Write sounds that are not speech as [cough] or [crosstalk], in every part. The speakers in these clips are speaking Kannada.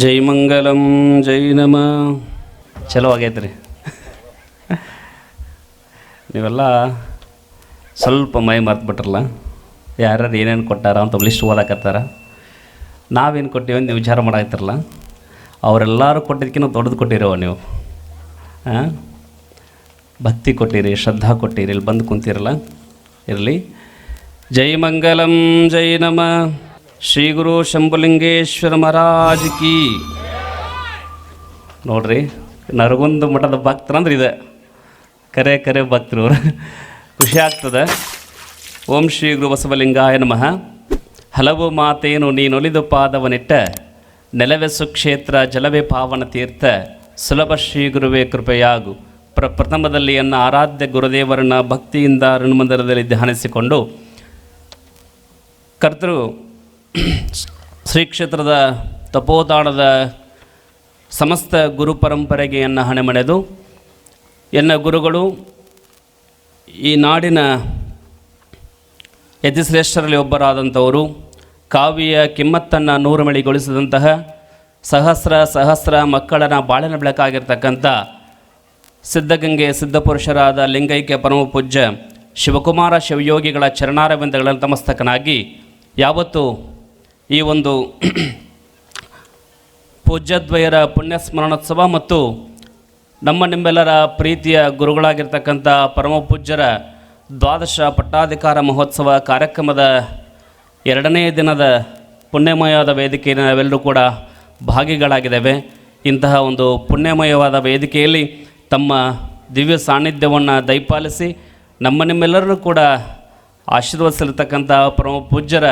ಜೈ ಮಂಗಲಂ, ಜೈ ನಮ. ಚಲೋ ಆಗೈತ್ರಿ. ನೀವೆಲ್ಲ ಸ್ವಲ್ಪ ಮೈ ಮರ್ತ್ಬಿಟ್ರಲ್ಲ ಯಾರ್ಯಾರು ಏನೇನು ಕೊಟ್ಟಾರ ಅಂತ ಲಿಸ್ಟ್ ಓದಾಕತ್ತಾರ. ನಾವೇನು ಕೊಟ್ಟಿವಿ ನೀವು ವಿಚಾರ ಮಾಡಾಕತ್ತಿರಲ್ಲ, ಅವರೆಲ್ಲರೂ ಕೊಟ್ಟಿದ್ದಕ್ಕಿಂತ ದೊಡ್ಡದು ಕೊಟ್ಟಿರೋ ನೀವು. ಹಾಂ ಭಕ್ತಿ ಕೊಟ್ಟಿರಿ, ಶ್ರದ್ಧಾ ಕೊಟ್ಟಿರಿ, ಇಲ್ಲಿ ಬಂದು ಕುಂತಿರಲ್ಲ, ಇರಲಿ. ಜೈ ಮಂಗಲಂ, ಜೈ ನಮ. ಶ್ರೀ ಗುರು ಶಂಭುಲಿಂಗೇಶ್ವರ ಮಹಾರಾಜ್ ಕಿ. ನೋಡ್ರಿ, ನರಗುಂದ ಮಠದ ಭಕ್ತರಂದ್ರೆ ಇದೆ. ಕರೆ ಕರೆ ಭಕ್ತರು. ಖುಷಿ ಆಗ್ತದೆ. ಓಂ ಶ್ರೀ ಗುರು ಬಸವಲಿಂಗಾಯ ನಮಃ. ಹಲವು ಮಾತೇನು ನೀನೊಲಿದು ಪಾದವನಿಟ್ಟ. ನೆಲವೇ ಸುಕ್ಷೇತ್ರ ಜಲವೇ ಪಾವನ ತೀರ್ಥ. ಸುಲಭ ಶ್ರೀ ಗುರುವೇ ಕೃಪೆಯಾಗು. ಪ್ರ ಪ್ರಥಮದಲ್ಲಿ ಎನ್ನ ಆರಾಧ್ಯ ಗುರುದೇವರನ್ನ ಭಕ್ತಿಯಿಂದ ಋಣಮಂದಿರದಲ್ಲಿ ಧ್ಯಾನಿಸಿಕೊಂಡು ಕರ್ತರು ಶ್ರೀ ಕ್ಷೇತ್ರದ ತಪೋತಾಣದ ಸಮಸ್ತ ಗುರು ಪರಂಪರೆಗೆ ಎನ್ನ ಹಣೆ ಎನ್ನ ಗುರುಗಳು ಈ ನಾಡಿನ ಯತಿಶ್ರೇಷ್ಠರಲ್ಲಿ ಒಬ್ಬರಾದಂಥವರು. ಕಾವ್ಯ ಕಿಮ್ಮತ್ತನ್ನು ನೂರುಮಳಿಗೊಳಿಸಿದಂತಹ ಸಹಸ್ರ ಸಹಸ್ರ ಮಕ್ಕಳನ ಬಾಳಿನ ಬೆಳಕಾಗಿರ್ತಕ್ಕಂಥ ಸಿದ್ಧಗಂಗೆ ಸಿದ್ಧಪುರುಷರಾದ ಲಿಂಗೈಕ್ಯ ಪರಮಪೂಜ್ಯ ಶಿವಕುಮಾರ ಶಿವಯೋಗಿಗಳ ಚರಣಾರವಿಂದಗಳ ತಮಸ್ತಕನಾಗಿ ಯಾವತ್ತು ಈ ಒಂದು [clears throat] ಪೂಜ್ಯದ್ವಯರ ಪುಣ್ಯ ಸ್ಮರಣೋತ್ಸವ ಮತ್ತು ನಮ್ಮ ನಿಮ್ಮೆಲ್ಲರ ಪ್ರೀತಿಯ ಗುರುಗಳಾಗಿರ್ತಕ್ಕಂಥ ಪರಮ ಪೂಜ್ಯರ ದ್ವಾದಶ ಪಟ್ಟಾಧಿಕಾರ ಮಹೋತ್ಸವ ಕಾರ್ಯಕ್ರಮದ ಎರಡನೇ ದಿನದ ಪುಣ್ಯಮಯವಾದ ವೇದಿಕೆಯಲ್ಲಿ ನಾವೆಲ್ಲರೂ ಕೂಡ ಭಾಗಿಗಳಾಗಿದ್ದೇವೆ. ಇಂತಹ ಒಂದು ಪುಣ್ಯಮಯವಾದ ವೇದಿಕೆಯಲ್ಲಿ ತಮ್ಮ ದಿವ್ಯ ಸಾನ್ನಿಧ್ಯವನ್ನು ದಯಪಾಲಿಸಿ ನಮ್ಮ ನಿಮ್ಮೆಲ್ಲರೂ ಕೂಡ ಆಶೀರ್ವದಿಸಲಿರ್ತಕ್ಕಂಥ ಪರಮ ಪೂಜ್ಯರ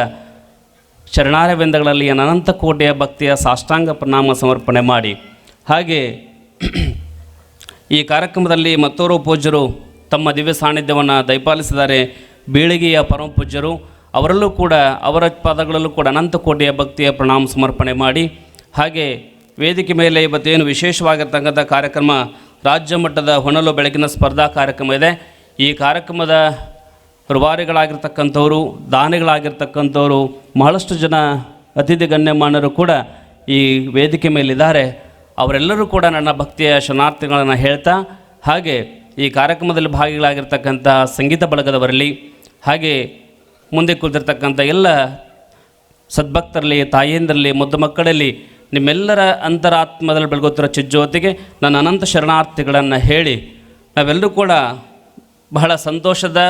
ಶರಣಾರವಿಂದಗಳಲ್ಲಿ ಅನಂತ ಕೋಟೆಯ ಭಕ್ತಿಯ ಸಾಷ್ಟಾಂಗ ಪ್ರಣಾಮ ಸಮರ್ಪಣೆ ಮಾಡಿ. ಹಾಗೆ ಈ ಕಾರ್ಯಕ್ರಮದಲ್ಲಿ ಮತ್ತೋರು ಪೂಜ್ಯರು ತಮ್ಮ ದಿವ್ಯ ಸಾನ್ನಿಧ್ಯವನ್ನು ದಯಪಾಲಿಸಿದ್ದಾರೆ. ಬೀಳಿಗೆಯ ಪರಮ ಪೂಜ್ಯರು, ಅವರಲ್ಲೂ ಕೂಡ, ಅವರ ಪಾದಗಳಲ್ಲೂ ಕೂಡ ಅನಂತ ಕೋಟೆಯ ಭಕ್ತಿಯ ಪ್ರಣಾಮ ಸಮರ್ಪಣೆ ಮಾಡಿ. ಹಾಗೆ ವೇದಿಕೆ ಮೇಲೆ ಇವತ್ತೇನು ವಿಶೇಷವಾಗಿರ್ತಕ್ಕಂಥ ಕಾರ್ಯಕ್ರಮ, ರಾಜ್ಯ ಮಟ್ಟದ ಹೊನಲು ಬೆಳಕಿನ ಸ್ಪರ್ಧಾ ಕಾರ್ಯಕ್ರಮ ಇದೆ. ಈ ಕಾರ್ಯಕ್ರಮದ ರೂವಾರಿಗಳಾಗಿರ್ತಕ್ಕಂಥವರು ದಾನಿಗಳಾಗಿರ್ತಕ್ಕಂಥವರು ಬಹಳಷ್ಟು ಜನ ಅತಿಥಿ ಗಣ್ಯಮಾನರು ಕೂಡ ಈ ವೇದಿಕೆ ಮೇಲಿದ್ದಾರೆ. ಅವರೆಲ್ಲರೂ ಕೂಡ ನನ್ನ ಭಕ್ತಿಯ ಶರಣಾರ್ಥಿಗಳನ್ನು ಹೇಳ್ತಾ, ಹಾಗೆ ಈ ಕಾರ್ಯಕ್ರಮದಲ್ಲಿ ಭಾಗಿಗಳಾಗಿರ್ತಕ್ಕಂಥ ಸಂಗೀತ ಬಳಗದವರಲ್ಲಿ, ಹಾಗೆ ಮುಂದೆ ಕುಳಿತಿರ್ತಕ್ಕಂಥ ಎಲ್ಲ ಸದ್ಭಕ್ತರಲ್ಲಿ ತಾಯಿಯಂದರಲ್ಲಿ ಮುದ್ದು ಮಕ್ಕಳಲ್ಲಿ, ನಿಮ್ಮೆಲ್ಲರ ಅಂತರಾತ್ಮದಲ್ಲಿ ಬೆಳಗುತ್ತಿರೋ ಚಿಜ್ಜೋತಿಗೆ ನನ್ನ ಅನಂತ ಶರಣಾರ್ಥಿಗಳನ್ನು ಹೇಳಿ, ನಾವೆಲ್ಲರೂ ಕೂಡ ಬಹಳ ಸಂತೋಷದ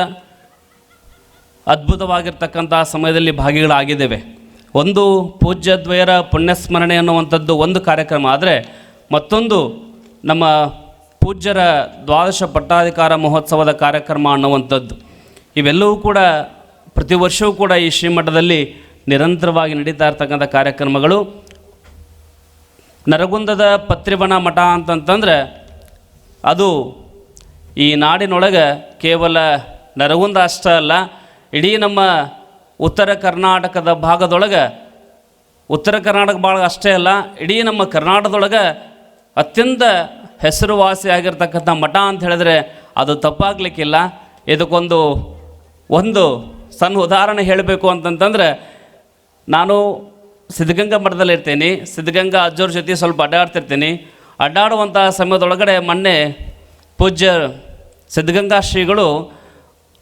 ಅದ್ಭುತವಾಗಿರ್ತಕ್ಕಂಥ ಸಮಯದಲ್ಲಿ ಭಾಗಿಗಳಾಗಿದ್ದೇವೆ. ಒಂದು ಪೂಜ್ಯದ್ವಯರ ಪುಣ್ಯಸ್ಮರಣೆ ಅನ್ನುವಂಥದ್ದು ಒಂದು ಕಾರ್ಯಕ್ರಮ. ಆದರೆ ಮತ್ತೊಂದು ನಮ್ಮ ಪೂಜ್ಯರ ದ್ವಾದಶ ಪಟ್ಟಾಧಿಕಾರ ಮಹೋತ್ಸವದ ಕಾರ್ಯಕ್ರಮ ಅನ್ನುವಂಥದ್ದು. ಇವೆಲ್ಲವೂ ಕೂಡ ಪ್ರತಿ ವರ್ಷವೂ ಕೂಡ ಈ ಶ್ರೀಮಠದಲ್ಲಿ ನಿರಂತರವಾಗಿ ನಡೀತಾ ಇರ್ತಕ್ಕಂಥ ಕಾರ್ಯಕ್ರಮಗಳು. ನರಗುಂದದ ಪತ್ರಿವಣ ಮಠ ಅಂತಂತಂದ್ರೆ ಅದು ಈ ನಾಡಿನೊಳಗೆ ಕೇವಲ ನರಗುಂದ ಅಷ್ಟೇ ಅಲ್ಲ ಇಡೀ ನಮ್ಮ ಉತ್ತರ ಕರ್ನಾಟಕದ ಭಾಗದೊಳಗೆ, ಉತ್ತರ ಕರ್ನಾಟಕ ಭಾಗ ಅಷ್ಟೇ ಅಲ್ಲ, ಇಡೀ ನಮ್ಮ ಕರ್ನಾಟಕದೊಳಗೆ ಅತ್ಯಂತ ಹೆಸರುವಾಸಿಯಾಗಿರ್ತಕ್ಕಂಥ ಮಠ ಅಂತ ಹೇಳಿದ್ರೆ ಅದು ತಪ್ಪಾಗಲಿಕ್ಕಿಲ್ಲ. ಇದಕ್ಕೊಂದು ಒಂದು ಸಣ್ಣ ಉದಾಹರಣೆ ಹೇಳಬೇಕು ಅಂತಂತಂದರೆ, ನಾನು ಸಿದ್ಧಗಂಗಾ ಮಠದಲ್ಲಿ ಇರ್ತೀನಿ, ಸಿದ್ಧಗಂಗಾ ಅಜ್ಜೋರ ಜೊತೆ ಸ್ವಲ್ಪ ಅಡ್ಡಾಡ್ತಿರ್ತೀನಿ. ಅಡ್ಡಾಡುವಂಥ ಸಮಯದೊಳಗಡೆ ಮೊನ್ನೆ ಪೂಜ್ಯ ಸಿದ್ಧಗಂಗಾ ಶ್ರೀಗಳು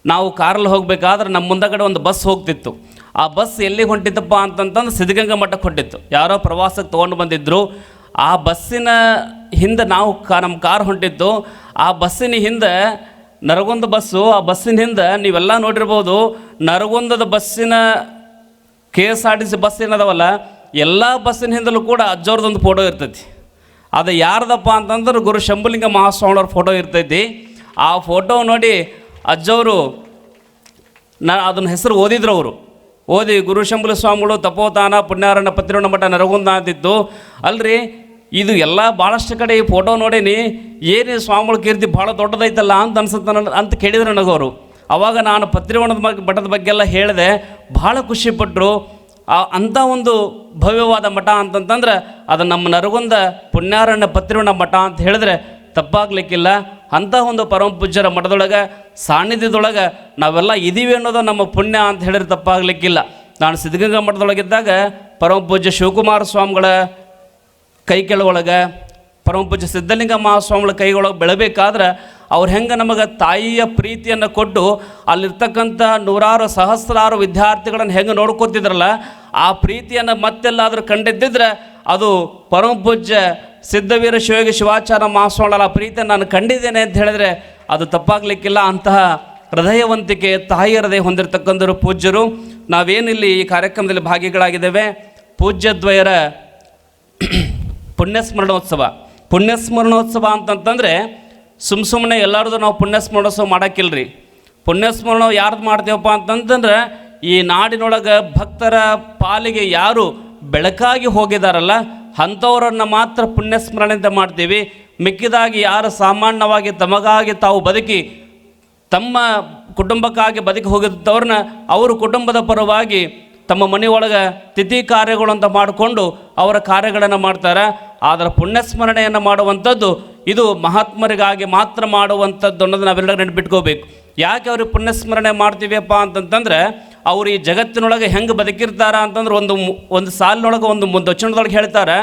ನಾವು ಕಾರಲ್ಲಿ ಹೋಗಬೇಕಾದ್ರೆ ನಮ್ಮ ಮುಂದಗಡೆ ಒಂದು ಬಸ್ ಹೋಗ್ತಿತ್ತು. ಆ ಬಸ್ ಎಲ್ಲಿಗೆ ಹೊಂಟಿತ್ತಪ್ಪ ಅಂತಂತಂದು ಸಿದ್ಧಗಂಗಾ ಮಠಕ್ಕೆ ಹೊಂಟಿತ್ತು. ಯಾರೋ ಪ್ರವಾಸಕ್ಕೆ ತೊಗೊಂಡು ಬಂದಿದ್ದರು ಆ ಬಸ್ಸಿನ ಹಿಂದೆ ನಾವು ಕಾ, ನಮ್ಮ ಕಾರ್ ಹೊಂಟಿತ್ತು. ಆ ಬಸ್ಸಿನ ಹಿಂದೆ ನರಗುಂದ ಬಸ್ಸು, ಆ ಬಸ್ಸಿನ ಹಿಂದೆ ನೀವೆಲ್ಲ ನೋಡಿರ್ಬೋದು, ನರಗುಂದದ ಬಸ್ಸಿನ K S R T C bus ಏನದವಲ್ಲ, ಎಲ್ಲ ಬಸ್ಸಿನ ಹಿಂದಲೂ ಕೂಡ ಅಜ್ಜವ್ರದ್ದೊಂದು ಫೋಟೋ ಇರ್ತೈತಿ. ಅದು ಯಾರ್ದಪ್ಪ ಅಂತಂದ್ರೆ ಗುರು ಶಂಭುಲಿಂಗ ಮಹಾಸ್ವಾಮಿಯವ್ರ ಫೋಟೋ ಇರ್ತೈತಿ. ಆ ಫೋಟೋ ನೋಡಿ ಅಜ್ಜವರು ನಾ ಅದನ್ನ ಹೆಸರು ಓದಿದ್ರು ಅವರು. ಓದಿ ಗುರು ಸ್ವಾಮಿಗಳು ತಪೋತಾನ ಪುಣ್ಯಾರಣ್ಯ ಪತ್ರಿಣ ಮಠ ನರಗುಂದ ಅಂತಿತ್ತು ಅಲ್ರಿ, ಇದು ಎಲ್ಲ ಭಾಳಷ್ಟು ಕಡೆ ಈ ಫೋಟೋ ನೋಡೀನಿ. ಏನು ಸ್ವಾಮಿಗಳ ಕೀರ್ತಿ ಭಾಳ ದೊಡ್ಡದೈತಲ್ಲ ಅಂತ ಅನ್ಸುತ್ತೆ ಅಂತ ಕೇಳಿದ್ರು ನನಗವರು ಅವಾಗ ನಾನು ಪತ್ರಿವಣದ ಬಗ್ಗೆ ಮಠದ ಬಗ್ಗೆ ಎಲ್ಲ ಹೇಳಿದೆ. ಭಾಳ ಖುಷಿಪಟ್ಟರು ಅಂಥ ಒಂದು ಭವ್ಯವಾದ ಮಠ ಅಂತಂತಂದ್ರೆ ಅದು ನಮ್ಮ ನರಗುಂದ ಪುಣ್ಯಾರಣ್ಯ ಪತ್ರಿವಣ ಮಠ ಅಂತ ಹೇಳಿದ್ರೆ ತಪ್ಪಾಗ್ಲಿಕ್ಕಿಲ್ಲ. ಅಂತಹ ಒಂದು ಪರಮಪೂಜ್ಯರ ಮಠದೊಳಗೆ, ಸಾನ್ನಿಧ್ಯದೊಳಗೆ ನಾವೆಲ್ಲ ಇದ್ದೀವಿ ಅನ್ನೋದು ನಮ್ಮ ಪುಣ್ಯ ಅಂತ ಹೇಳಿದ್ರೆ ತಪ್ಪಾಗ್ಲಿಕ್ಕಿಲ್ಲ. ನಾನು ಸಿದ್ಧಗಂಗಾ ಮಠದೊಳಗಿದ್ದಾಗ ಪರಮ ಪೂಜ್ಯ ಶಿವಕುಮಾರ ಸ್ವಾಮಿಗಳ ಕೈ ಕೆಳಗೊಳಗೆ ಪರಮಪೂಜ್ಯ ಸಿದ್ಧಲಿಂಗ ಮಹಾಸ್ವಾಮಿಗಳ ಕೈಗೊಳಗೆ ಬೆಳಬೇಕಾದ್ರೆ ಅವ್ರು ಹೆಂಗೆ ನಮಗೆ ತಾಯಿಯ ಪ್ರೀತಿಯನ್ನು ಕೊಟ್ಟು ಅಲ್ಲಿರ್ತಕ್ಕಂಥ ನೂರಾರು ಸಹಸ್ರಾರು ವಿದ್ಯಾರ್ಥಿಗಳನ್ನು ಹೆಂಗೆ ನೋಡ್ಕೊತಿದ್ರಲ್ಲ, ಆ ಪ್ರೀತಿಯನ್ನು ಮತ್ತೆಲ್ಲಾದರೂ ಕಂಡಿದ್ದಿದ್ರೆ ಅದು ಪರಮಪೂಜ್ಯ ಸಿದ್ಧವೀರ ಶಿವಯೋಗಿ ಶಿವಾಚಾರ ಮಹಾಸ್ವಾಮಿಗಳ ಪ್ರೀತಿ ನಾನು ಕಂಡಿದ್ದೇನೆ ಅಂತ ಹೇಳಿದ್ರೆ ಅದು ತಪ್ಪಾಗಲಿಕ್ಕಿಲ್ಲ. ಅಂತಹ ಹೃದಯವಂತಿಕೆ ತಾಯಿ ಹೃದಯ ಹೊಂದಿರತಕ್ಕಂಥವ್ರು ಪೂಜ್ಯರು. ನಾವೇನಿಲ್ಲಿ ಈ ಕಾರ್ಯಕ್ರಮದಲ್ಲಿ ಭಾಗಿಗಳಾಗಿದ್ದೇವೆ. ಪೂಜ್ಯದ್ವಯರ ಪುಣ್ಯಸ್ಮರಣೋತ್ಸವ. ಪುಣ್ಯಸ್ಮರಣೋತ್ಸವ ಅಂತಂತಂದರೆ ಸುಮ್ಮ ಸುಮ್ಮನೆ ಎಲ್ಲರದು ನಾವು ಪುಣ್ಯಸ್ಮರಣೋತ್ಸವ ಮಾಡೋಕ್ಕಿಲ್ರಿ. ಪುಣ್ಯಸ್ಮರಣ ಯಾರ್ದು ಮಾಡ್ತೇವಪ್ಪ ಅಂತಂತಂದ್ರೆ ಈ ನಾಡಿನೊಳಗೆ ಭಕ್ತರ ಪಾಲಿಗೆ ಯಾರು ಬೆಳಕಾಗಿ ಹೋಗಿದಾರಲ್ಲ ಅಂಥವರನ್ನು ಮಾತ್ರ ಪುಣ್ಯಸ್ಮರಣೆಯಿಂದ ಮಾಡ್ತೀವಿ. ಮಿಕ್ಕಿದಾಗಿ ಯಾರು ಸಾಮಾನ್ಯವಾಗಿ ತಮಗಾಗಿ ತಾವು ಬದುಕಿ, ತಮ್ಮ ಕುಟುಂಬಕ್ಕಾಗಿ ಬದುಕಿ ಹೋಗಿದ್ದವ್ರನ್ನ ಅವರು ಕುಟುಂಬದ ಪರವಾಗಿ ತಮ್ಮ ಮನೆಯೊಳಗೆ ತಿಥಿ ಕಾರ್ಯಗಳು ಅಂತ ಮಾಡಿಕೊಂಡು ಅವರ ಕಾರ್ಯಗಳನ್ನು ಮಾಡ್ತಾರೆ. ಆದರೆ ಪುಣ್ಯಸ್ಮರಣೆಯನ್ನು ಮಾಡುವಂಥದ್ದು ಇದು ಮಹಾತ್ಮರಿಗಾಗಿ ಮಾತ್ರ ಮಾಡುವಂಥದ್ದು ಅನ್ನೋದು ನಾವೆಲ್ಲರೂ ನೆನಪಿಟ್ಕೋಬೇಕು. ಯಾಕೆ ಅವ್ರಿಗೆ ಪುಣ್ಯಸ್ಮರಣೆ ಮಾಡ್ತೀವಿಯಪ್ಪ ಅಂತಂತಂದ್ರೆ ಅವ್ರು ಈ ಜಗತ್ತಿನೊಳಗೆ ಹೆಂಗೆ ಬದುಕಿರ್ತಾರ ಅಂತಂದ್ರೆ ಒಂದು ಒಂದು ಸಾಲಿನೊಳಗೆ ಒಂದು ವಚನದೊಳಗೆ ಹೇಳ್ತಾರೆ.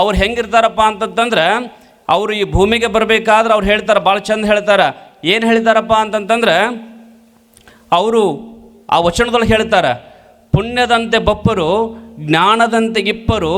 ಅವ್ರು ಹೆಂಗಿರ್ತಾರಪ್ಪ ಅಂತಂತಂದ್ರೆ ಅವರು ಈ ಭೂಮಿಗೆ ಬರಬೇಕಾದ್ರೆ ಅವ್ರು ಹೇಳ್ತಾರೆ, ಭಾಳ ಚಂದ ಹೇಳ್ತಾರೆ. ಏನು ಹೇಳ್ತಾರಪ್ಪ ಅಂತಂತಂದ್ರೆ ಅವರು ಆ ವಚನದೊಳಗೆ ಹೇಳ್ತಾರೆ, ಪುಣ್ಯದಂತೆ ಬಪ್ಪರು, ಜ್ಞಾನದಂತೆ ಇಪ್ಪರು,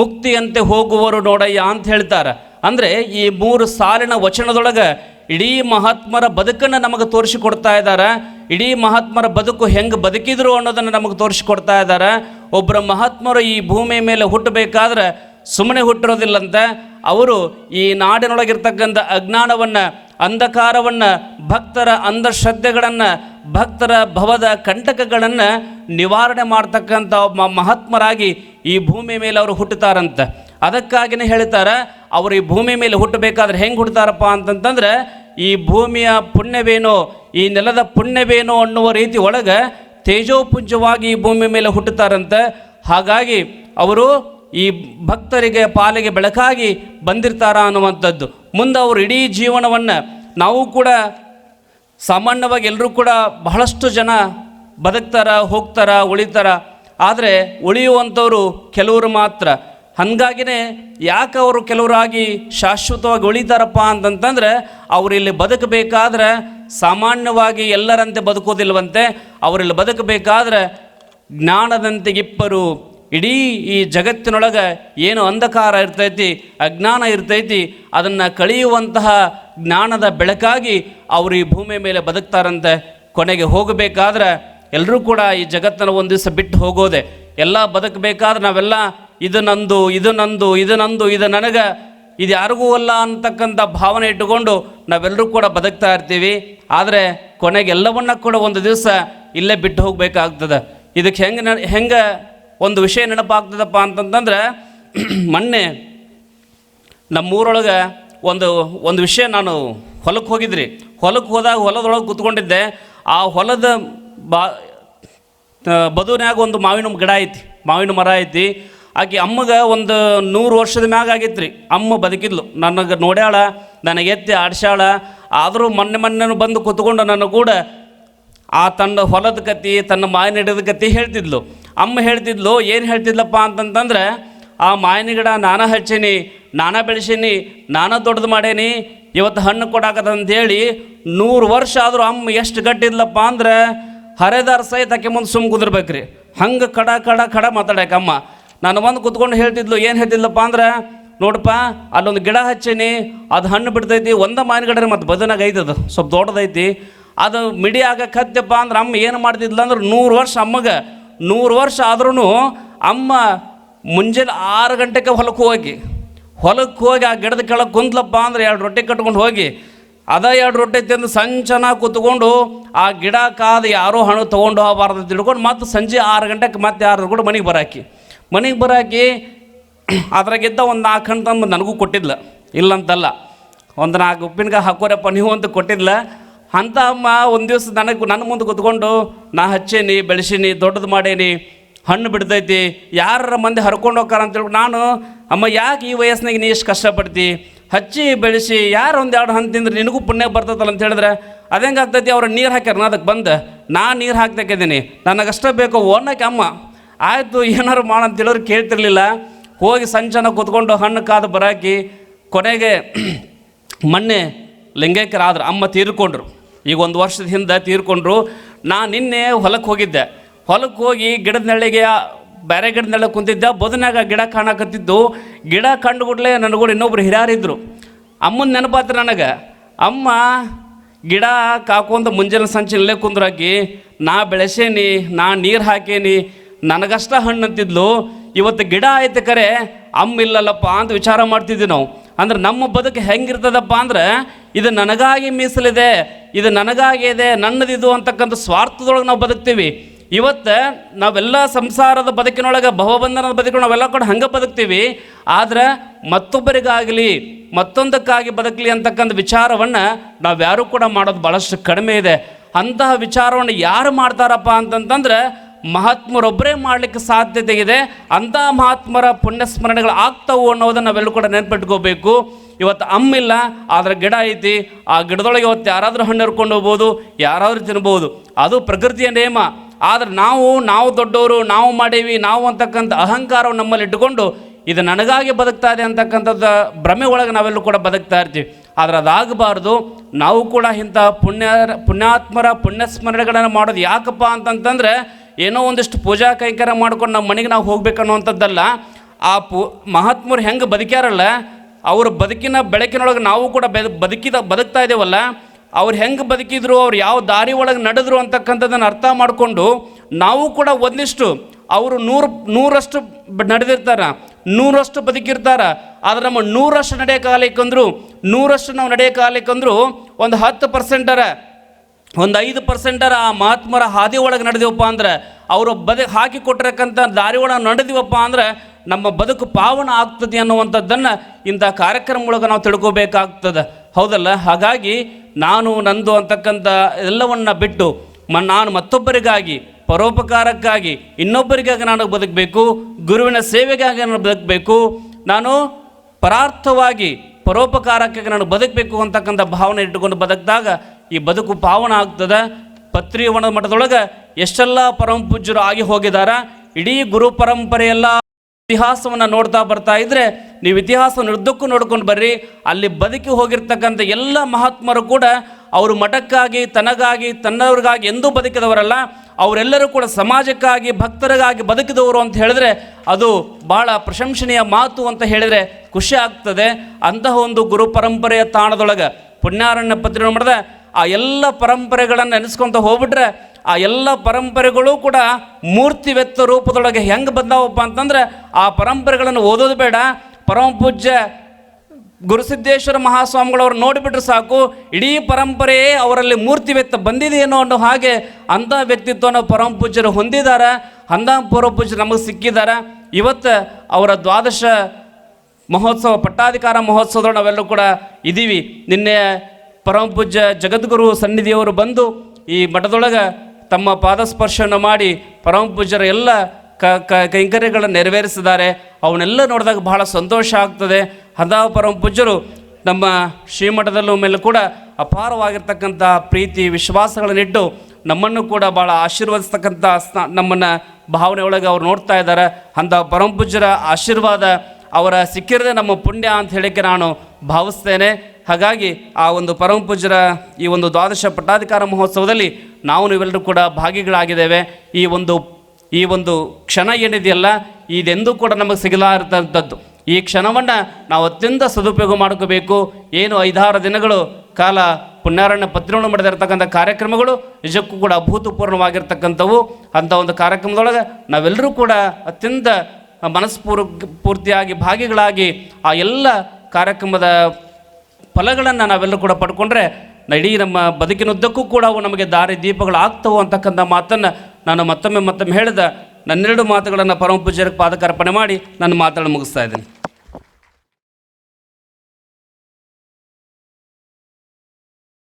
ಮುಕ್ತಿಯಂತೆ ಹೋಗುವರು ನೋಡಯ್ಯ ಅಂತ ಹೇಳ್ತಾರೆ. ಅಂದರೆ ಈ ಮೂರು ಸಾಲಿನ ವಚನದೊಳಗೆ ಇಡೀ ಮಹಾತ್ಮರ ಬದುಕನ್ನು ನಮಗೆ ತೋರಿಸಿಕೊಡ್ತಾ ಇದ್ದಾರೆ. ಇಡೀ ಮಹಾತ್ಮರ ಬದುಕು ಹೆಂಗೆ ಬದುಕಿದ್ರು ಅನ್ನೋದನ್ನು ನಮಗೆ ತೋರಿಸಿಕೊಡ್ತಾ ಇದ್ದಾರೆ ಒಬ್ಬರ ಮಹಾತ್ಮರು ಈ ಭೂಮಿ ಮೇಲೆ ಹುಟ್ಟಬೇಕಾದ್ರೆ ಸುಮ್ಮನೆ ಹುಟ್ಟಿರೋದಿಲ್ಲಂತೆ. ಅವರು ಈ ನಾಡಿನೊಳಗಿರ್ತಕ್ಕಂಥ ಅಜ್ಞಾನವನ್ನು, ಅಂಧಕಾರವನ್ನು, ಭಕ್ತರ ಅಂಧಶ್ರದ್ಧೆಗಳನ್ನು, ಭಕ್ತರ ಭವದ ಕಂಟಕಗಳನ್ನು ನಿವಾರಣೆ ಮಾಡ್ತಕ್ಕಂಥ ಒಬ್ಬ ಮಹಾತ್ಮರಾಗಿ ಈ ಭೂಮಿ ಮೇಲೆ ಅವರು ಹುಟ್ಟುತ್ತಾರಂತೆ. ಅದಕ್ಕಾಗಿನೇ ಹೇಳ್ತಾರೆ, ಅವರು ಈ ಭೂಮಿ ಮೇಲೆ ಹುಟ್ಟಬೇಕಾದ್ರೆ ಹೆಂಗೆ ಹುಟ್ಟುತ್ತಾರಪ್ಪ ಅಂತಂತಂದರೆ, ಈ ಭೂಮಿಯ ಪುಣ್ಯವೇನೋ ಈ ನೆಲದ ಪುಣ್ಯವೇನೋ ಅನ್ನುವ ರೀತಿ ಒಳಗೆ ತೇಜೋಪುಂಜವಾಗಿ ಈ ಭೂಮಿ ಮೇಲೆ ಹುಟ್ಟುತ್ತಾರಂತೆ. ಹಾಗಾಗಿ ಅವರು ಈ ಭಕ್ತರಿಗೆ ಪಾಲಿಗೆ ಬೆಳಕಾಗಿ ಬಂದಿರ್ತಾರ ಅನ್ನುವಂಥದ್ದು. ಮುಂದೆ ಅವರು ಇಡೀ ಜೀವನವನ್ನು ನಾವು ಕೂಡ ಸಾಮಾನ್ಯವಾಗಿ ಎಲ್ಲರೂ ಕೂಡ ಬಹಳಷ್ಟು ಜನ ಬದುಕ್ತಾರ, ಹೋಗ್ತಾರ, ಉಳಿತಾರ. ಆದರೆ ಉಳಿಯುವಂಥವರು ಕೆಲವರು ಮಾತ್ರ. ಹಾಗಾಗಿನೇ ಯಾಕೆ ಅವರು ಕೆಲವರಾಗಿ ಶಾಶ್ವತವಾಗಿ ಉಳಿತಾರಪ್ಪ ಅಂತಂತಂದರೆ ಅವರಿಲ್ಲಿ ಬದುಕಬೇಕಾದ್ರೆ ಸಾಮಾನ್ಯವಾಗಿ ಎಲ್ಲರಂತೆ ಬದುಕೋದಿಲ್ವಂತೆ, ಅವರಿಲ್ಲಿ ಬದುಕಬೇಕಾದ್ರೆ ಜ್ಞಾನದಂತೆ ಇಬ್ಬರು ಇಡೀ ಈ ಜಗತ್ತಿನೊಳಗೆ ಏನು ಅಂಧಕಾರ ಇರ್ತೈತಿ, ಅಜ್ಞಾನ ಇರ್ತೈತಿ, ಅದನ್ನು ಕಳೆಯುವಂತಹ ಜ್ಞಾನದ ಬೆಳಕಾಗಿ ಅವರು ಈ ಭೂಮಿ ಮೇಲೆ ಬದುಕ್ತಾರಂತೆ. ಕೊನೆಗೆ ಹೋಗಬೇಕಾದ್ರೆ ಎಲ್ಲರೂ ಕೂಡ ಈ ಜಗತ್ತನ್ನು ಒಂದು ದಿವಸ ಬಿಟ್ಟು ಹೋಗೋದೆ. ಎಲ್ಲ ಬದುಕಬೇಕಾದ್ರೆ ನಾವೆಲ್ಲ ಇದು ನಂದು ಇದು ನಂದು ಇದು ನಂದು, ಇದು ನನಗೆ. ಇದು ಯಾರಿಗೂ ಅಲ್ಲ ಅಂತಕ್ಕಂಥ ಭಾವನೆ ಇಟ್ಟುಕೊಂಡು ನಾವೆಲ್ಲರೂ ಕೂಡ ಬದುಕ್ತಾ ಇರ್ತೀವಿ. ಆದರೆ ಕೊನೆಗೆ ಎಲ್ಲವನ್ನ ಕೂಡ ಒಂದು ದಿವಸ ಇಲ್ಲೇ ಬಿಟ್ಟು ಹೋಗಬೇಕಾಗ್ತದೆ. ಇದಕ್ಕೆ ಹೆಂಗೆ ನ, ಹೆಂಗೆ ಒಂದು ವಿಷಯ ನೆನಪಾಗ್ತದಪ್ಪ ಅಂತಂತಂದ್ರೆ, [clears throat] ಮೊನ್ನೆ ನಮ್ಮೂರೊಳಗೆ ಒಂದು ಒಂದು ವಿಷಯ ನಾನು ಹೊಲಕ್ಕೆ ಹೋಗಿದ್ರಿ. ಹೊಲಕ್ಕೆ ಹೋದಾಗ ಹೊಲದೊಳಗೆ ಕೂತ್ಕೊಂಡಿದ್ದೆ. ಆ ಹೊಲದ ಬಾ ಬದುನ್ಯಾಗ ಒಂದು ಮಾವಿನ ಗಿಡ ಐತಿ, ಮಾವಿನ ಮರ ಐತಿ. ಆಕೆ ಅಮ್ಮಗೆ ಒಂದು ನೂರು ವರ್ಷದ ಮ್ಯಾಗ ಆಗಿತ್ತು ರೀ ಅಮ್ಮ ಬದುಕಿದ್ಲು. ನನಗೆ ನೋಡ್ಯಾಳ, ನನಗೆ ಎತ್ತಿ ಆಡ್ಸ್ಯಾಳ. ಆದರೂ ಮೊನ್ನೆ ಮೊನ್ನೆ ಬಂದು ಕೂತ್ಕೊಂಡು ನನ್ನ ಕೂಡ ಆ ತನ್ನ ಹೊಲದ ಕತಿ ತನ್ನ ಮಾಯಿನ ಹಿಡಿದ ಕತಿ ಹೇಳ್ತಿದ್ಲು. ಅಮ್ಮ ಹೇಳ್ತಿದ್ಲು, ಏನು ಹೇಳ್ತಿದ್ಲಪ್ಪ ಅಂತಂತಂದ್ರೆ, ಆ ಮಾವಿನ ಗಿಡ ನಾನು ಹಚ್ಚೀನಿ, ನಾನು ಬೆಳೆಸೀನಿ, ನಾನು ದೊಡ್ಡದು ಮಾಡೇನಿ, ಇವತ್ತು ಹಣ್ಣು ಕೊಡಾಕತ್ತಂತೇಳಿ ನೂರು ವರ್ಷ ಆದರೂ ಅಮ್ಮ ಎಷ್ಟು ಗಟ್ಟಿದ್ಲಪ್ಪ ಅಂದ್ರೆ ಹರೆದಾರ ಸಹಿತ ಆಕೆ ಮುಂದೆ ಸುಮ್ಮ ಕುದಿರ್ಬೇಕ್ರಿ. ಹಂಗೆ ಕಡ ಕಡ ಕಡ ಮಾತಾಡ್ಯಾಕ ಅಮ್ಮ ನಾನು ಬಂದು ಕುತ್ಕೊಂಡು ಹೇಳ್ತಿದ್ಲು, ಏನು ಹೇಳ್ತಿದ್ಲಪ್ಪ ಅಂದ್ರೆ, ನೋಡಪ್ಪ, ಅಲ್ಲೊಂದು ಗಿಡ ಹಚ್ಚೀನಿ, ಅದು ಹಣ್ಣು ಬಿಡ್ತೈತಿ, ಒಂದು ಮಾವಿನ ಗಿಡ ಮತ್ತು ಬದನಾಗ ಐತದು, ಸ್ವಲ್ಪ ದೊಡ್ಡದೈತಿ. ಅದು ಮಿಡಿ ಆಗಕ್ಕೆ ಅಂದ್ರೆ ಅಮ್ಮ ಏನು ಮಾಡ್ತಿದ್ಲ ಅಂದ್ರೆ ನೂರು ವರ್ಷ ಅಮ್ಮಗೆ, ನೂರು ವರ್ಷ ಆದ್ರೂ ಅಮ್ಮ ಮುಂಜಾನೆ ಆರು ಗಂಟೆಗೆ ಹೊಲಕ್ಕೆ ಹೋಗಿ ಹೊಲಕ್ಕೆ ಹೋಗಿ ಆ ಗಿಡದ ಕೆಳಗೆ ಕುಂತ್ಲಪ್ಪ ಅಂದ್ರೆ ಎರಡು ರೊಟ್ಟಿ ಕಟ್ಕೊಂಡು ಹೋಗಿ, ಅದ ಎರಡು ರೊಟ್ಟಿ ತಿಂದು ಸಂಚನ ಕೂತ್ಕೊಂಡು ಆ ಗಿಡ ಕಾದು ಯಾರೋ ಹಣ್ಣು ತೊಗೊಂಡು ಹೋಗಬಾರ್ದು ತಿಳ್ಕೊಂಡು ಮತ್ತೆ ಸಂಜೆ ಆರು ಗಂಟೆಗೆ ಮತ್ತೆ ಯಾರು ಕೂಡ ಮನೆಗೆ ಬರಾಕಿ. ಮನೆಗೆ ಬರಾಕಿ ಅದ್ರಾಗಿದ್ದ ಒಂದು ನಾಲ್ಕು ಹಣ್ಣು ತಂದು ನನಗೂ ಕೊಟ್ಟಿದ್ಲ. ಇಲ್ಲಂತಲ್ಲ. ಒಂದು ನಾಲ್ಕು ಉಪ್ಪಿನಕಾಯಿ ಹಾಕೋರಪ್ಪ, ನೀವು ಅಂತ ಕೊಟ್ಟಿದ್ಲ. ಅಂತ ಅಮ್ಮ ಒಂದು ದಿವಸ ನನಗೆ ನನ್ನ ಮುಂದೆ ಕುತ್ಕೊಂಡು, ನಾ ಹಚ್ಚೇನಿ, ಬೆಳೆಸೀನಿ, ದೊಡ್ಡದು ಮಾಡೇನಿ, ಹಣ್ಣು ಬಿಡ್ತೈತಿ ಯಾರ ಮಂದಿ ಹರ್ಕೊಂಡು ಅಂತ ಹೇಳ್ಬಿಟ್ಟು ನಾನು, ಅಮ್ಮ, ಯಾಕೆ ಈ ವಯಸ್ಸಿನಾಗ ನೀ ಇಷ್ಟು ಕಷ್ಟಪಡ್ತಿ? ಹಚ್ಚಿ, ಬೆಳೆಸಿ, ಯಾರು ಒಂದು ಎರಡು ಹಣ್ಣು ತಿಂದ್ರೆ ನಿನಗೂ ಪುಣ್ಯ ಬರ್ತೈತಲ್ಲ ಅಂತ ಹೇಳಿದ್ರೆ ಅದೇಂಗೆ ಆಗ್ತೈತಿ, ಅವ್ರು ನೀರು ಹಾಕ್ಯಾರ, ನಾ ಅದಕ್ಕೆ ಬಂದು, ನಾ ನೀರು ಹಾಕ್ತಕ್ಕಿದ್ದೀನಿ ನನಗಷ್ಟೇ ಬೇಕು ಓನಕ್ಕೆ ಅಮ್ಮ. ಆಯಿತು, ಏನಾರು ಹೇಳೋರು ಕೇಳ್ತಿರ್ಲಿಲ್ಲ. ಹೋಗಿ ಸಂಚನ ಕೂತ್ಕೊಂಡು ಹಣ್ಣು ಕಾದು ಬರಾಕಿ ಕೊನೆಗೆ [clears throat] ಮೊನ್ನೆ ಲಿಂಗೈಕ್ಯರಾದ್ರು ಅಮ್ಮ ತೀರ್ಕೊಂಡ್ರು. ಈಗ ಒಂದು ವರ್ಷದ ಹಿಂದೆ ತೀರ್ಕೊಂಡ್ರು. ನಾ ನಿನ್ನೆ ಹೊಲಕ್ಕೆ ಹೋಗಿದ್ದೆ. ಹೊಲಕ್ಕೆ ಹೋಗಿ ಗಿಡದ ನೆಳಿಗೆ ಬೇರೆ ಗಿಡದ ನೆಳ್ಳಿಗೆ ಕುಂತಿದ್ದೆ. ಬದನಾಗ ಗಿಡ ಕಾಣಕತ್ತಿದ್ದು. ಗಿಡ ಕಂಡುಗುಡ್ಲೆ ನನಗೂ ಇನ್ನೊಬ್ರು ಹಿರಿಯರಿದ್ರು. ಅಮ್ಮನ ನೆನಪಾತ್ರ ನನಗೆ. ಅಮ್ಮ, ಗಿಡ ಕಾಕೊಂತ ಮುಂಜಾನೆ ಸಂಚಿನಲ್ಲೇ ಕುಂದ್ರಾಕಿ, ನಾ ಬೆಳೆಸೇನಿ, ನಾ ನೀರು ಹಾಕೇನಿ ನನಗಷ್ಟ ಹಣ್ಣು ಅಂತಿದ್ಲು ಇವತ್ತು ಗಿಡ ಆಯ್ತು ಕರೆ, ಅಮ್ಮ ಇಲ್ಲಲ್ಲಪ್ಪ ಅಂತ ವಿಚಾರ ಮಾಡ್ತಿದ್ವಿ ನಾವು. ಅಂದ್ರೆ ನಮ್ಮ ಬದುಕು ಹೆಂಗಿರ್ತದಪ್ಪ ಅಂದ್ರೆ, ಇದು ನನಗಾಗಿ ಮೀಸಲಿದೆ, ಇದು ನನಗಾಗಿ ಇದೆ, ನನ್ನದಿದು ಅಂತಕ್ಕಂಥ ಸ್ವಾರ್ಥದೊಳಗೆ ನಾವು ಬದುಕ್ತೀವಿ. ಇವತ್ತು ನಾವೆಲ್ಲ ಸಂಸಾರದ ಬದುಕಿನೊಳಗೆ, ಭವಬಂಧನದ ಬದುಕಿನೊಳಗೆ ನಾವೆಲ್ಲ ಕೂಡ ಹಂಗೆ ಬದುಕ್ತೀವಿ. ಆದ್ರೆ ಮತ್ತೊಬ್ಬರಿಗಾಗಲಿ, ಮತ್ತೊಂದಕ್ಕಾಗಿ ಬದುಕಲಿ ಅಂತಕ್ಕಂಥ ವಿಚಾರವನ್ನು ಯಾರು ಕೂಡ ಮಾಡೋದು ಭಾಳಷ್ಟು ಕಡಿಮೆ ಇದೆ. ಅಂತಹ ವಿಚಾರವನ್ನು ಯಾರು ಮಾಡ್ತಾರಪ್ಪ ಅಂತಂತಂದ್ರೆ ಮಹಾತ್ಮರೊಬ್ಬರೇ ಮಾಡಲಿಕ್ಕೆ ಸಾಧ್ಯತೆ ಇದೆ, ಅಂಥ ಮಹಾತ್ಮರ ಪುಣ್ಯಸ್ಮರಣೆಗಳು ಆಗ್ತವು ಅನ್ನೋದನ್ನು ನಾವೆಲ್ಲರೂ ಕೂಡ ನೆನ್ಪಿಟ್ಕೋಬೇಕು. ಇವತ್ತು ಅಮ್ಮಿಲ್ಲ ಆದರೆ ಗಿಡ ಐತಿ, ಆ ಗಿಡದೊಳಗೆ ಇವತ್ತು ಯಾರಾದರೂ ಹಣ್ಣು ಹರ್ಕೊಂಡು ಹೋಗ್ಬೋದು, ಯಾರಾದರೂ ತಿನ್ಬೋದು. ಅದು ಪ್ರಕೃತಿಯ ನೇಮ ಆದರೆ ನಾವು ನಾವು ದೊಡ್ಡವರು, ನಾವು ಮಾಡೀವಿ, ನಾವು ಅಂತಕ್ಕಂಥ ಅಹಂಕಾರವನ್ನು ನಮ್ಮಲ್ಲಿ ಇಟ್ಟುಕೊಂಡು ಇದು ನನಗಾಗಿ ಬದುಕ್ತಾ ಇದೆ ಅಂತಕ್ಕಂಥದ್ದು ಭ್ರಮೆ ಒಳಗೆ ನಾವೆಲ್ಲೂ ಕೂಡ ಬದುಕ್ತಾ ಇರ್ತೀವಿ. ಆದರೆ ಅದಾಗಬಾರ್ದು, ನಾವು ಕೂಡ ಇಂಥ ಪುಣ್ಯ, ಪುಣ್ಯಾತ್ಮರ ಪುಣ್ಯಸ್ಮರಣೆಗಳನ್ನು ಮಾಡೋದು ಯಾಕಪ್ಪ ಅಂತಂತಂದ್ರೆ ಏನೋ ಒಂದಿಷ್ಟು ಪೂಜಾ ಕೈಂಕರ್ಯ ಮಾಡ್ಕೊಂಡು ನಮ್ಮ ಮನೆಗೆ ನಾವು ಹೋಗ್ಬೇಕನ್ನುವಂಥದ್ದಲ್ಲ, ಆ ಪು, ಮಹಾತ್ಮರು ಹೆಂಗೆ ಬದುಕ್ಯಾರಲ್ಲ, ಅವ್ರ ಬದುಕಿನ ಬೆಳಕಿನೊಳಗೆ ನಾವು ಕೂಡ ಬೆದ ಬದುಕಿದ, ಬದುಕ್ತಾ ಇದ್ದೇವಲ್ಲ, ಅವ್ರು ಹೆಂಗೆ ಬದುಕಿದ್ರು, ಅವ್ರು ಯಾವ ದಾರಿ ಒಳಗೆ ನಡೆದ್ರು ಅಂತಕ್ಕಂಥದ್ದನ್ನು ಅರ್ಥ ಮಾಡಿಕೊಂಡು ನಾವು ಕೂಡ ಒಂದಿಷ್ಟು ಅವರು ನೂರು, ನೂರಷ್ಟು ನಡೆದಿರ್ತಾರೆ, ನೂರಷ್ಟು ಬದುಕಿರ್ತಾರೆ, ಆದ್ರೆ ನಮ್ಮ ನೂರಷ್ಟು ನಡೆಯೋಕ್ಕಾಗಲಿಕ್ಕಂದ್ರು ನೂರಷ್ಟು ನಾವು ನಡೆಯೋಕ್ಕಾಗಲಿಕ್ಕಂದ್ರು ಒಂದು ಹತ್ತು ಪರ್ಸೆಂಟರ ಒಂದು ಐದು ಪರ್ಸೆಂಟರ ಆ ಮಹಾತ್ಮರ ಹಾದಿ ಒಳಗೆ ನಡೆದಿವಪ್ಪ ಅಂದ್ರೆ ಅವರು ಬದುಕು ಹಾಕಿ ಕೊಟ್ಟಿರಕ್ಕಂಥ ದಾರಿ ಒಳಗೆ ನಡೆದಿವಪ್ಪ ಅಂದ್ರೆ ನಮ್ಮ ಬದುಕು ಪಾವನ ಆಗ್ತದೆ ಅನ್ನುವಂಥದ್ದನ್ನು ಇಂಥ ಕಾರ್ಯಕ್ರಮ ಒಳಗೆ ನಾವು ತಿಳ್ಕೋಬೇಕಾಗ್ತದೆ. ಹೌದಲ್ಲ? ಹಾಗಾಗಿ ನಾನು, ನಂದು ಅಂತಕ್ಕಂಥ ಎಲ್ಲವನ್ನ ಬಿಟ್ಟು ಮ, ನಾನು ಮತ್ತೊಬ್ಬರಿಗಾಗಿ, ಪರೋಪಕಾರಕ್ಕಾಗಿ ಇನ್ನೊಬ್ಬರಿಗಾಗಿ ನಾನು ಬದುಕಬೇಕು, ಗುರುವಿನ ಸೇವೆಗಾಗಿ ನಾನು ಬದುಕಬೇಕು, ನಾನು ಪರಾರ್ಥವಾಗಿ ಪರೋಪಕಾರಕ್ಕಾಗಿ ನಾನು ಬದುಕಬೇಕು ಅಂತಕ್ಕಂಥ ಭಾವನೆ ಇಟ್ಟುಕೊಂಡು ಬದುಕಿದಾಗ ಈ ಬದುಕು ಪಾವನ ಆಗ್ತದೆ. ಪತ್ರಿವನ ಮಠದೊಳಗೆ ಎಷ್ಟೆಲ್ಲ ಪರಮ ಪೂಜ್ಯರು ಆಗಿ ಹೋಗಿದಾರ. ಇಡೀ ಗುರು ಪರಂಪರೆಯೆಲ್ಲ ಇತಿಹಾಸವನ್ನು ನೋಡ್ತಾ ಬರ್ತಾ ಇದ್ರೆ ನೀವು ಇತಿಹಾಸ ಉದ್ದಕ್ಕೂ ನೋಡ್ಕೊಂಡು ಬರ್ರಿ. ಅಲ್ಲಿ ಬದುಕಿ ಹೋಗಿರ್ತಕ್ಕಂಥ ಎಲ್ಲ ಮಹಾತ್ಮರು ಕೂಡ ಅವರು ಮಠಕ್ಕಾಗಿ, ತನಗಾಗಿ, ತನ್ನವ್ರಿಗಾಗಿ ಎಂದೂ ಬದುಕಿದವರಲ್ಲ. ಅವರೆಲ್ಲರೂ ಕೂಡ ಸಮಾಜಕ್ಕಾಗಿ, ಭಕ್ತರಿಗಾಗಿ ಬದುಕಿದವರು ಅಂತ ಹೇಳಿದ್ರೆ ಅದು ಭಾಳ ಪ್ರಶಂಸನೀಯ ಮಾತು ಅಂತ ಹೇಳಿದರೆ ಖುಷಿ ಆಗ್ತದೆ. ಅಂತಹ ಒಂದು ಗುರು ಪರಂಪರೆಯ ತಾಣದೊಳಗೆ ಪುಣ್ಯಾರಣ್ಯ ಪತ್ರಿಕೆ ಮಾಡಿದ ಆ ಎಲ್ಲ ಪರಂಪರೆಗಳನ್ನು ನೆನೆಸ್ಕೊಂತ ಹೋಗ್ಬಿಟ್ರೆ ಆ ಎಲ್ಲ ಪರಂಪರೆಗಳು ಕೂಡ ಮೂರ್ತಿವೆತ್ತ ರೂಪದೊಳಗೆ ಹೆಂಗೆ ಬಂದಾವಪ್ಪ ಅಂತಂದ್ರೆ ಆ ಪರಂಪರೆಗಳನ್ನು ಓದೋದು ಬೇಡ. ಪರಮ ಪೂಜ್ಯ ಗುರುಸಿದ್ದೇಶ್ವರ ಮಹಾಸ್ವಾಮಿಗಳವ್ರು ನೋಡಿಬಿಟ್ರೆ ಸಾಕು, ಇಡೀ ಪರಂಪರೆಯೇ ಅವರಲ್ಲಿ ಮೂರ್ತಿವೆತ್ತ ಬಂದಿದೆಯೇನೋ ಅನ್ನೋ ಹಾಗೆ ಅಂಥ ವ್ಯಕ್ತಿತ್ವನ ಪರಮ ಪೂಜ್ಯರು ಹೊಂದಿದ್ದಾರೆ. ಅಂಥ ಪರಮ ಪೂಜ್ಯರು ನಮಗೆ ಸಿಕ್ಕಿದ್ದಾರೆ. ಇವತ್ತು ಅವರ ದ್ವಾದಶ ಮಹೋತ್ಸವ, ಪಟ್ಟಾಧಿಕಾರ ಮಹೋತ್ಸವದ ನಾವೆಲ್ಲರೂ ಕೂಡ ಇದ್ದೀವಿ ನಿನ್ನೆ ಪರಮ ಪೂಜ್ಯ ಜಗದ್ಗುರು ಸನ್ನಿಧಿಯವರು ಬಂದು ಈ ಮಠದೊಳಗೆ ತಮ್ಮ ಪಾದಸ್ಪರ್ಶವನ್ನು ಮಾಡಿ ಪರಮ ಪೂಜ್ಯರ ಎಲ್ಲ ಕ ಕೈಂಕರ್ಯಗಳನ್ನು ನೆರವೇರಿಸಿದ್ದಾರೆ. ಅವನ್ನೆಲ್ಲ ನೋಡಿದಾಗ ಬಹಳ ಸಂತೋಷ ಆಗ್ತದೆ. ಅಂತಹ ಪರಮ ಪೂಜ್ಯರು ನಮ್ಮ ಶ್ರೀಮಠದಲ್ಲೂ ಮೇಲೆ ಕೂಡ ಅಪಾರವಾಗಿರ್ತಕ್ಕಂಥ ಪ್ರೀತಿ, ವಿಶ್ವಾಸಗಳನ್ನಿಟ್ಟು ನಮ್ಮನ್ನು ಕೂಡ ಭಾಳ ಆಶೀರ್ವದಿಸ್ತಕ್ಕಂಥ ಸ್ನ, ನಮ್ಮನ್ನು ಭಾವನೆ ಒಳಗೆ ಅವ್ರು ನೋಡ್ತಾ ಇದ್ದಾರೆ. ಅಂಥ ಪರಮಪೂಜ್ಯರ ಆಶೀರ್ವಾದ ಅವರ ಸಿಕ್ಕಿರದೆ ನಮ್ಮ ಪುಣ್ಯ ಅಂತ ಹೇಳಿಕ್ಕೆ ನಾನು ಭಾವಿಸ್ತೇನೆ. ಹಾಗಾಗಿ ಆ ಒಂದು ಪರಮಪೂಜರ ಈ ಒಂದು ದ್ವಾದಶ ಪಟ್ಟಾಧಿಕಾರ ಮಹೋತ್ಸವದಲ್ಲಿ ನಾವು ನೀವೆಲ್ಲರೂ ಕೂಡ ಭಾಗಿಗಳಾಗಿದ್ದೇವೆ. ಈ ಒಂದು ಈ ಒಂದು ಕ್ಷಣ ಏನಿದೆಯಲ್ಲ, ಇದೆಂದೂ ಕೂಡ ನಮಗೆ ಸಿಗಲಾರದಂಥದ್ದು. ಈ ಕ್ಷಣವನ್ನು ನಾವು ಅತ್ಯಂತ ಸದುಪಯೋಗ ಮಾಡ್ಕೋಬೇಕು. ಏನು ಐದಾರು ದಿನಗಳು ಕಾಲ ಪುಣ್ಯಾರಣ್ಯ ಪತ್ರಿಕೆ ಮಾಡದಿರ್ತಕ್ಕಂಥ ಕಾರ್ಯಕ್ರಮಗಳು ನಿಜಕ್ಕೂ ಕೂಡ ಅಭೂತಪೂರ್ಣವಾಗಿರ್ತಕ್ಕಂಥವು. ಅಂಥ ಒಂದು ಕಾರ್ಯಕ್ರಮದೊಳಗೆ ನಾವೆಲ್ಲರೂ ಕೂಡ ಅತ್ಯಂತ ಮನಸ್ಪೂರ್ ಪೂರ್ತಿಯಾಗಿ ಭಾಗಿಗಳಾಗಿ ಆ ಎಲ್ಲ ಕಾರ್ಯಕ್ರಮದ ಫಲಗಳನ್ನು ನಾವೆಲ್ಲರೂ ಕೂಡ ಪಡ್ಕೊಂಡ್ರೆ ಇಡೀ ನಮ್ಮ ಬದುಕಿನುದ್ದಕ್ಕೂ ಕೂಡ ಅವು ನಮಗೆ ದಾರಿ ದೀಪಗಳು ಆಗ್ತವು ಅಂತಕ್ಕಂಥ ಮಾತನ್ನು ನಾನು ಮತ್ತೊಮ್ಮೆ ಮತ್ತೊಮ್ಮೆ ಹೇಳಿದ ನನ್ನೆರಡು ಮಾತುಗಳನ್ನು ಪರಮ ಪೂಜ್ಯರಿಗೆ ಪಾದಕಾರ್ಪಣೆ ಮಾಡಿ ನನ್ನ ಮಾತನ್ನು ಮುಗಿಸ್ತಾ ಇದ್ದೇನೆ.